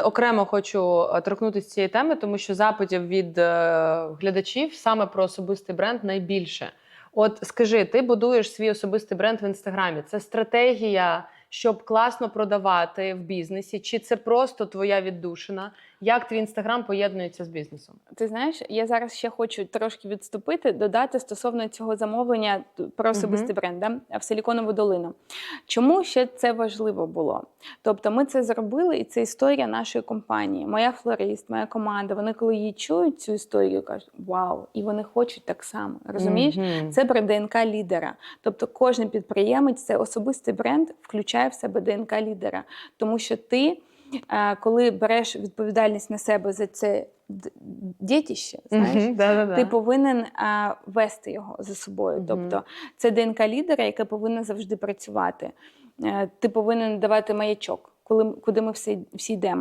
Окремо хочу е, торкнутися цієї теми, тому що запитів від е, глядачів саме про особистий бренд найбільше. От скажи, ти будуєш свій особистий бренд в інстаграмі. Це стратегія, щоб класно продавати в бізнесі, чи це просто твоя віддушина? Як твій інстаграм поєднується з бізнесом? Ти знаєш, я зараз ще хочу трошки відступити, додати стосовно цього замовлення про особистий бренд да, в Силіконову долину. Чому ще це важливо було? Тобто, ми це зробили, і це історія нашої компанії. Моя флорист, моя команда. Вони коли її чують цю історію, кажуть вау, і вони хочуть так само. Розумієш? Мгм. Це про ДНК лідера. Тобто кожен підприємець це особистий бренд включає в себе ДНК лідера. Тому що ти, е, коли береш відповідальність на себе за це дітище, знаєш, ти повинен а, вести його за собою. Тобто це ДНК лідера, яке повинно завжди працювати. Е, Ти повинен давати маячок, коли, куди ми всі, всі йдемо.